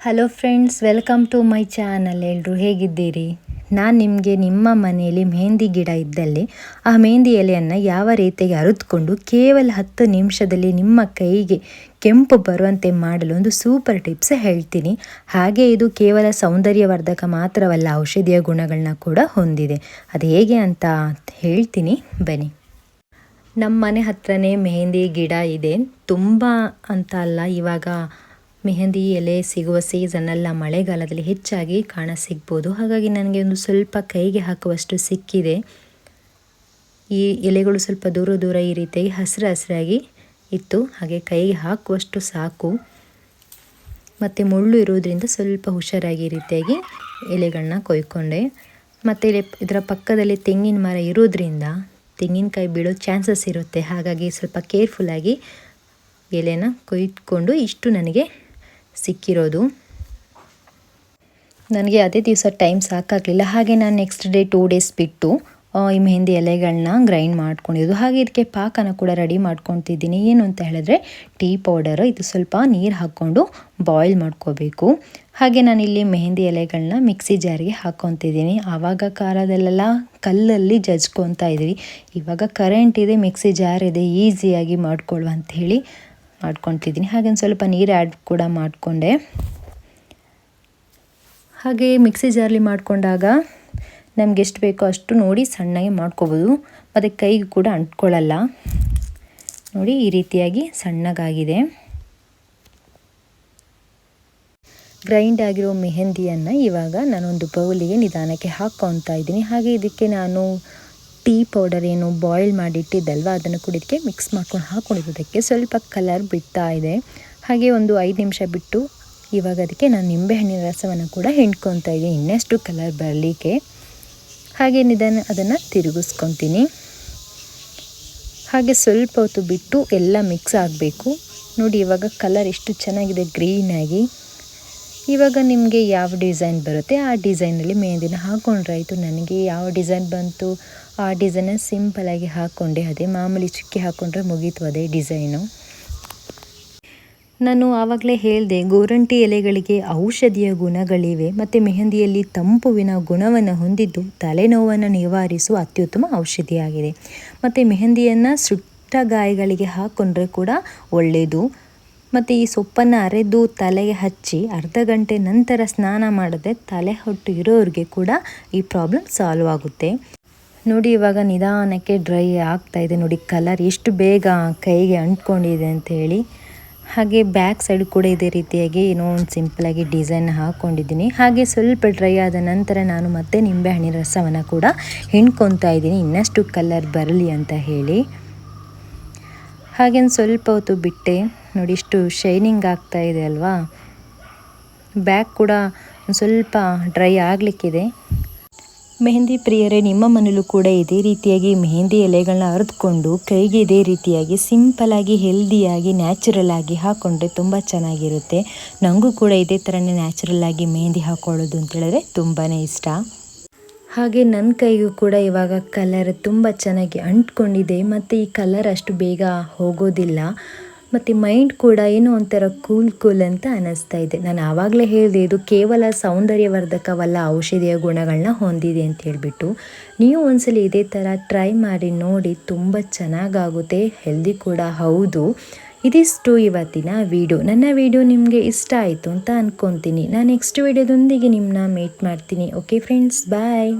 Hello friends welcome to my channel ಎಲ್ಲರೂ ಹೇಗಿದ್ದೀರಿ? ನಾನು ನಿಮಗೆ ನಿಮ್ಮ ಮನೆಯಲ್ಲಿ ಮೆಹಂದಿ ಗಿಡ ಇದ್ದಲ್ಲಿ ಆ ಮೆಹಂದಿ ಎಲೆಯನ್ನು ಯಾವ ರೀತಿಯಾಗಿ ಅರಿದುಕೊಂಡು ಕೇವಲ ಹತ್ತು ನಿಮಿಷದಲ್ಲಿ ನಿಮ್ಮ ಕೈಗೆ ಕೆಂಪು ಬರುವಂತೆ ಮಾಡಲು ಒಂದು ಸೂಪರ್ ಟಿಪ್ಸ್ ಹೇಳ್ತೀನಿ. ಹಾಗೆ ಇದು ಕೇವಲ ಸೌಂದರ್ಯವರ್ಧಕ ಮಾತ್ರವಲ್ಲ, ಔಷಧಿಯ ಗುಣಗಳನ್ನ ಕೂಡ ಹೊಂದಿದೆ. ಅದು ಹೇಗೆ ಅಂತ ಹೇಳ್ತೀನಿ. ಬನ್ನಿ. ನಮ್ಮ ಮನೆ ಹತ್ರನೇ ಮೆಹಂದಿ ಗಿಡ ಇದೆ. ತುಂಬ ಅಂತ ಅಲ್ಲ, ಇವಾಗ ಮೆಹಂದಿ ಎಲೆ ಸಿಗುವ ಸೀಸನ್ ಮಳೆಗಾಲದಲ್ಲಿ ಹೆಚ್ಚಾಗಿ ಕಾಣ ಸಿಗ್ಬೋದು. ಹಾಗಾಗಿ ನನಗೆ ಒಂದು ಸ್ವಲ್ಪ ಕೈಗೆ ಹಾಕುವಷ್ಟು ಸಿಕ್ಕಿದೆ. ಈ ಎಲೆಗಳು ಸ್ವಲ್ಪ ದೂರ ದೂರ ಈ ರೀತಿಯಾಗಿ ಹಸಿರು ಹಸಿರಾಗಿ ಇತ್ತು. ಹಾಗೆ ಕೈಗೆ ಹಾಕುವಷ್ಟು ಸಾಕು. ಮತ್ತು ಮುಳ್ಳು ಇರೋದ್ರಿಂದ ಸ್ವಲ್ಪ ಹುಷಾರಾಗಿ ಈ ರೀತಿಯಾಗಿ ಎಲೆಗಳನ್ನ ಕೊಯ್ಕೊಂಡೆ. ಮತ್ತು ಇದರ ಪಕ್ಕದಲ್ಲಿ ತೆಂಗಿನ ಮರ ಇರೋದ್ರಿಂದ ತೆಂಗಿನಕಾಯಿ ಬೀಳೋ ಚಾನ್ಸಸ್ ಇರುತ್ತೆ. ಹಾಗಾಗಿ ಸ್ವಲ್ಪ ಕೇರ್ಫುಲ್ಲಾಗಿ ಎಲೆನ ಕೊಯ್ದುಕೊಂಡು ಇಷ್ಟು ನನಗೆ ಸಿಕ್ಕಿರೋದು. ನನಗೆ ಅದೇ ದಿವಸ ಟೈಮ್ ಸಾಕಾಗಲಿಲ್ಲ. ಹಾಗೆ ನಾನು ನೆಕ್ಸ್ಟ್ ಡೇ ಟೂ ಡೇಸ್ ಬಿಟ್ಟು ಈ ಮೆಹಂದಿ ಎಲೆಗಳನ್ನ ಗ್ರೈಂಡ್ ಮಾಡ್ಕೊಂಡಿದ್ದು ಹಾಗೆ ಇದಕ್ಕೆ ಪಾಕನ ಕೂಡ ರೆಡಿ ಮಾಡ್ಕೊತಿದ್ದೀನಿ. ಏನು ಅಂತ ಹೇಳಿದ್ರೆ ಟೀ ಪೌಡರ್ ಇದು ಸ್ವಲ್ಪ ನೀರು ಹಾಕ್ಕೊಂಡು ಬಾಯ್ಲ್ ಮಾಡ್ಕೋಬೇಕು. ಹಾಗೆ ನಾನಿಲ್ಲಿ ಮೆಹಂದಿ ಎಲೆಗಳನ್ನ ಮಿಕ್ಸಿ ಜಾರಿಗೆ ಹಾಕ್ಕೊತಿದ್ದೀನಿ. ಆವಾಗ ಕಾಲದಲ್ಲೆಲ್ಲ ಕಲ್ಲಲ್ಲಿ ಜಜ್ಕೊತಾ ಇದ್ವಿ ಇವಾಗ ಕರೆಂಟ್ ಇದೆ ಮಿಕ್ಸಿ ಜಾರ್ ಇದೆ ಈಸಿಯಾಗಿ ಮಾಡ್ಕೊಳ್ಳುವ ಅಂಥೇಳಿ ಮಾಡ್ಕೊತಿದ್ದೀನಿ. ಹಾಗೆ ಸ್ವಲ್ಪ ನೀರು ಆ್ಯಡ್ ಕೂಡ ಮಾಡಿಕೊಂಡೆ. ಹಾಗೆ ಮಿಕ್ಸಿ ಜಾರ್ಲಿ ಮಾಡಿಕೊಂಡಾಗ ನಮ್ಗೆ ಎಷ್ಟು ಬೇಕೋ ಅಷ್ಟು ನೋಡಿ ಸಣ್ಣಗೆ ಮಾಡ್ಕೋಬೋದು. ಮತ್ತು ಕೈಗೆ ಕೂಡ ಅಂಟ್ಕೊಳ್ಳಲ್ಲ ನೋಡಿ ಈ ರೀತಿಯಾಗಿ ಸಣ್ಣಗಾಗಿದೆ. ಗ್ರೈಂಡ್ ಆಗಿರೋ ಮೆಹಂದಿಯನ್ನು ಇವಾಗ ನಾನೊಂದು ಬೌಲಿಗೆ ನಿಧಾನಕ್ಕೆ ಹಾಕ್ಕೊತಾ ಇದ್ದೀನಿ. ಹಾಗೆ ಇದಕ್ಕೆ ನಾನು ಟೀ ಪೌಡರ್ ಏನು ಬಾಯ್ಲ್ ಮಾಡಿಟ್ಟಿದ್ದಲ್ವ, ಅದನ್ನು ಕುಡಿದಕ್ಕೆ ಮಿಕ್ಸ್ ಮಾಡ್ಕೊಂಡು ಹಾಕೊಂಡಿದ್ದಕ್ಕೆ ಸ್ವಲ್ಪ ಕಲರ್ ಬಿಡ್ತಾ ಇದೆ. ಹಾಗೆ ಒಂದು ಐದು ನಿಮಿಷ ಬಿಟ್ಟು ಇವಾಗ ಅದಕ್ಕೆ ನಾನು ನಿಂಬೆಹಣ್ಣಿನ ರಸವನ್ನು ಕೂಡ ಹಿಂಡ್ಕೊತಾ ಇದ್ದೀನಿ. ಇನ್ನಷ್ಟು ಕಲರ್ ಬರಲಿಕ್ಕೆ. ಹಾಗೆ ನಿಧಾನ ಅದನ್ನು ತಿರುಗಿಸ್ಕೊತೀನಿ. ಹಾಗೆ ಸ್ವಲ್ಪ ಹೊತ್ತು ಬಿಟ್ಟು ಎಲ್ಲ ಮಿಕ್ಸ್ ಆಗಬೇಕು. ನೋಡಿ ಇವಾಗ ಕಲರ್ ಎಷ್ಟು ಚೆನ್ನಾಗಿದೆ ಗ್ರೀನಾಗಿ ಇವಾಗ ನಿಮಗೆ ಯಾವ ಡಿಸೈನ್ ಬರುತ್ತೆ? ಆ ಡಿಸೈನಲ್ಲಿ ಮೆಹಂದಿನ ಹಾಕೊಂಡ್ರಾಯ್ತು ನನಗೆ ಯಾವ ಡಿಸೈನ್ ಬಂತು? ಆ ಡಿಸೈನ ಸಿಂಪಲಾಗಿ ಹಾಕ್ಕೊಂಡೆ ಅದೇ ಮಾಮೂಲಿ ಚುಕ್ಕಿ ಹಾಕ್ಕೊಂಡ್ರೆ ಮುಗೀತು ಅದೇ ಡಿಸೈನು. ನಾನು ಆವಾಗಲೇ ಹೇಳಿದೆ, ಗೋರಂಟಿ ಎಲೆಗಳಿಗೆ ಔಷಧಿಯ ಗುಣಗಳಿವೆ. ಮತ್ತು ಮೆಹಂದಿಯಲ್ಲಿ ತಂಪುವಿನ ಗುಣವನ್ನು ಹೊಂದಿದ್ದು ತಲೆನೋವನ್ನು ನಿವಾರಿಸುವ ಅತ್ಯುತ್ತಮ ಔಷಧಿಯಾಗಿದೆ. ಮತ್ತು ಮೆಹಂದಿಯನ್ನು ಸುಟ್ಟ ಗಾಯಗಳಿಗೆ ಹಾಕ್ಕೊಂಡ್ರೆ ಕೂಡ ಒಳ್ಳೆಯದು. ಮತ್ತು ಈ ಸೊಪ್ಪನ್ನು ಅರೆದು ತಲೆಗೆ ಹಚ್ಚಿ ಅರ್ಧ ಗಂಟೆ ನಂತರ ಸ್ನಾನ ಮಾಡದೆ ತಲೆ ಹೊಟ್ಟು ಇರೋರಿಗೆ ಕೂಡ ಈ ಪ್ರಾಬ್ಲಮ್ ಸಾಲ್ವ್ ಆಗುತ್ತೆ. ನೋಡಿ, ಇವಾಗ ನಿಧಾನಕ್ಕೆ ಡ್ರೈ ಆಗ್ತಾ ಇದೆ. ನೋಡಿ ಕಲರ್ ಎಷ್ಟು ಬೇಗ ಕೈಗೆ ಅಂಟ್ಕೊಂಡಿದೆ ಅಂತ ಹೇಳಿ. ಹಾಗೆ ಬ್ಯಾಕ್ ಸೈಡ್ ಕೂಡ ಇದೇ ರೀತಿಯಾಗಿ ಏನೋ ಒಂದು ಸಿಂಪಲಾಗಿ ಡಿಸೈನ್ ಹಾಕ್ಕೊಂಡಿದ್ದೀನಿ ಹಾಗೆ ಸ್ವಲ್ಪ ಡ್ರೈ ಆದ ನಂತರ ನಾನು ಮತ್ತೆ ನಿಂಬೆಹಣ್ಣಿನ ರಸವನ್ನು ಕೂಡ ಹಿಂಡ್ಕೊತಾ ಇದ್ದೀನಿ. ಇನ್ನಷ್ಟು ಕಲರ್ ಬರಲಿ ಅಂತ ಹೇಳಿ. ಹಾಗೆ ಸ್ವಲ್ಪ ಹೊತ್ತು ಬಿಟ್ಟೆ. ನೋಡಿ, ಇಷ್ಟು ಶೈನಿಂಗ್ ಆಗ್ತಾ ಇದೆ ಅಲ್ವಾ? ಬ್ಯಾಕ್ ಕೂಡ ಸ್ವಲ್ಪ ಡ್ರೈ ಆಗಲಿಕ್ಕಿದೆ. ಮೆಹಂದಿ ಪ್ರಿಯರೇ, ನಿಮ್ಮ ಮನೇಲೂ ಕೂಡ ಇದೇ ರೀತಿಯಾಗಿ ಮೆಹಂದಿ ಎಲೆಗಳನ್ನ ಅರಿದುಕೊಂಡು, ಕೈಗೆ ಇದೇ ರೀತಿಯಾಗಿ ಸಿಂಪಲಾಗಿ ಹೆಲ್ದಿಯಾಗಿ ನ್ಯಾಚುರಲ್ ಆಗಿ ಹಾಕ್ಕೊಂಡ್ರೆ ತುಂಬ ಚೆನ್ನಾಗಿರುತ್ತೆ. ನನಗೂ ಕೂಡ ಇದೇ ಥರನೇ ನ್ಯಾಚುರಲ್ ಆಗಿ ಮೆಹಂದಿ ಹಾಕ್ಕೊಳ್ಳೋದು ಅಂತೇಳಿದ್ರೆ ತುಂಬಾ ಇಷ್ಟ. ಹಾಗೆ ನನ್ನ ಕೈಗೂ ಕೂಡ ಇವಾಗ ಕಲರ್ ತುಂಬ ಚೆನ್ನಾಗಿ ಅಂಟ್ಕೊಂಡಿದೆ. ಮತ್ತು ಈ ಕಲರ್ ಅಷ್ಟು ಬೇಗ ಹೋಗೋದಿಲ್ಲ. ಮತ್ತು ಮೈಂಡ್ ಕೂಡ ಏನೋ ಒಂಥರ ಕೂಲ್ ಕೂಲ್ ಅಂತ ಅನ್ನಿಸ್ತಾ ಇದೆ. ನಾನು ಆವಾಗಲೇ ಹೇಳಿದೆ, ಇದು ಕೇವಲ ಸೌಂದರ್ಯವರ್ಧಕವಲ್ಲ, ಔಷಧಿಯ ಗುಣಗಳನ್ನ ಹೊಂದಿದೆ ಅಂತ ಹೇಳಿಬಿಟ್ಟು. ನೀವು ಒಂದ್ಸಲಿ ಇದೇ ಥರ ಟ್ರೈ ಮಾಡಿ ನೋಡಿ, ತುಂಬ ಚೆನ್ನಾಗಾಗುತ್ತೆ ಹೆಲ್ದಿ ಕೂಡ, ಹೌದು. ಇದಿಷ್ಟು ಇವತ್ತಿನ ವಿಡಿಯೋ ನನ್ನ ವಿಡಿಯೋ ನಿಮಗೆ ಇಷ್ಟ ಆಯಿತು ಅಂತ ಅಂದ್ಕೊತೀನಿ ನಾನು ನೆಕ್ಸ್ಟ್ ವಿಡಿಯೋದೊಂದಿಗೆ ನಿಮ್ಮನ್ನ ಮೀಟ್ ಮಾಡ್ತೀನಿ. Okay friends bye